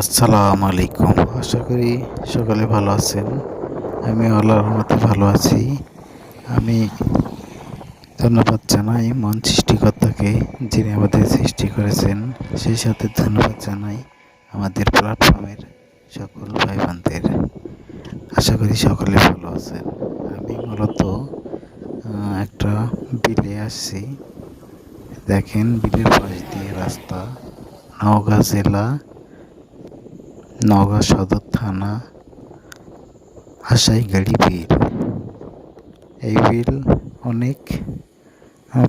আসসালামু আলাইকুম। আশা করি সকালে ভালো আছেন। আমি আল্লাহর রহমতে ভালো আছি। আমি ধন্যবাদ জানাই মন সৃষ্টিকর্তাকে যিনি আমাদের সৃষ্টি করেছেন। সেই সাথে ধন্যবাদ জানাই আমাদের প্ল্যাটফর্মের সকল ভাই বোনদের আশা করি সকলে ভালো আছেন। আমি মূলত একটা বিলে আসছি। দেখেন বিলের পাশ দিয়ে রাস্তা। নওগাঁ জেলা নওগাঁ সদর থানা আশাইগাড়ি বিল। এই বিল অনেক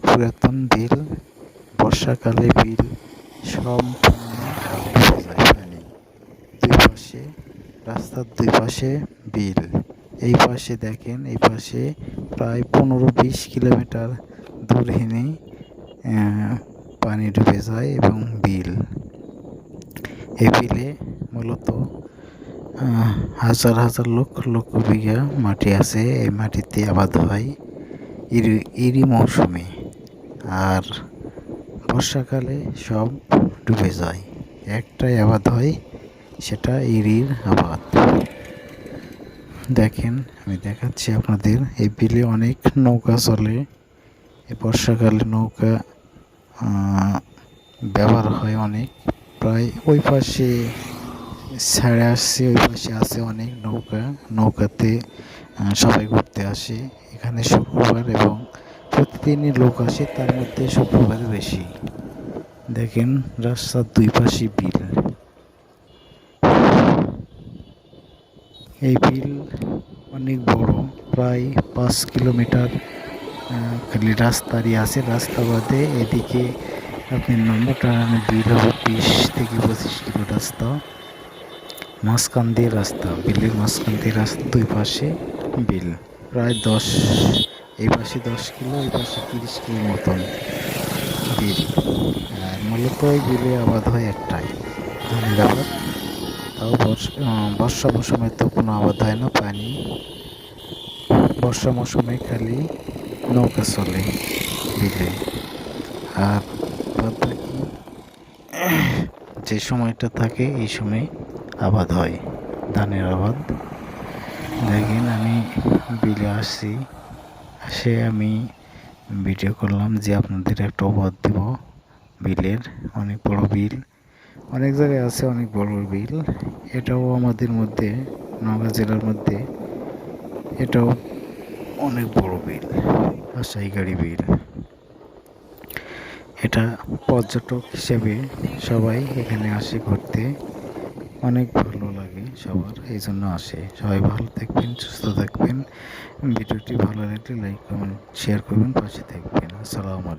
পুরাতন বিল, বর্ষাকালে বিল সম্পূর্ণ দুই পাশে, রাস্তার দুই পাশে বিল। এই পাশে দেখেন, এই পাশে প্রায় পনেরো বিশ কিলোমিটার দূর হেনে পানি ডুবে যায় এবং বিল। এই বিলে মূলত হাজার হাজার লক্ষ লক্ষ বিঘা মাটি আছে। এই মাটিতে আবাদ হয় ইরি ইরি মৌসুমে। আর বর্ষাকালে সব ডুবে যায়। একটাই আবাদ হয়, সেটা ইরির আবাদ। দেখেন, আমি দেখাচ্ছি আপনাদের, এই বিলে অনেক নৌকা চলে। এই বর্ষাকালে নৌকা ব্যবহার হয় অনেক। প্রায় ওই পাশে ছেড়ে আসছে, ওই পাশে আছে অনেক নৌকা। নৌকাতে সবাই ঘুরতে আসে। এখানে শুক্রবার এবং প্রতিদিনই লোক আসে, তার মধ্যে শুক্রবার বেশি। দেখেন, রাস্তার দুই পাশে বিল। এই বিল অনেক বড়, প্রায় পাঁচ কিলোমিটার খালি রাস্তারই আছে। রাস্তা বাদে এদিকে আপনি নম্বর টানানো বিল হবে বিশ থেকে পঁচিশ কিলো রাস্তা। মাঝখান দিয়ে রাস্তা, বিলের মাঝখান দিয়ে রাস্তা, দুই পাশে বিল। প্রায় দশ, এই পাশে দশ কিলো, এই পাশে তিরিশ কিলো মতন বিল। মূলত এই বিলে আবাদ হয় একটাই ধানের আবাদ তাও বর্ষা মৌসুমে তো কোনো আবাদ হয় না, পানি। বর্ষা মৌসুমে খালি নৌকা চলে বিলে। আর বাদ যে সময়টা থাকে, এই সময় আবাদ হয়, ধানের আবাদ। দেখেন আমি বিলে আসছি সে আমি ভিডিও করলাম যে আপনাদের একটা অবাদ দেব বিলের, অনেক বড় বিল। অনেক জায়গায় আছে অনেক বড় বিল, এটাও আমাদের মধ্যে, নওগাঁ জেলার মধ্যে, এটাও অনেক বড় বিল আশাইগাড়ি বিল। এটা পর্যটক হিসেবে সবাই এখানে আসে ঘুরতে। অনেক ভালো লাগে সবার এই জন্য আসে। সবাই ভালো থাকবেন, সুস্থ থাকবেন। ভিডিওটি ভালো লাগলে লাইক কমেন্ট শেয়ার করবেন, পাশে থাকবেন। আসসালামু আলাইকুম।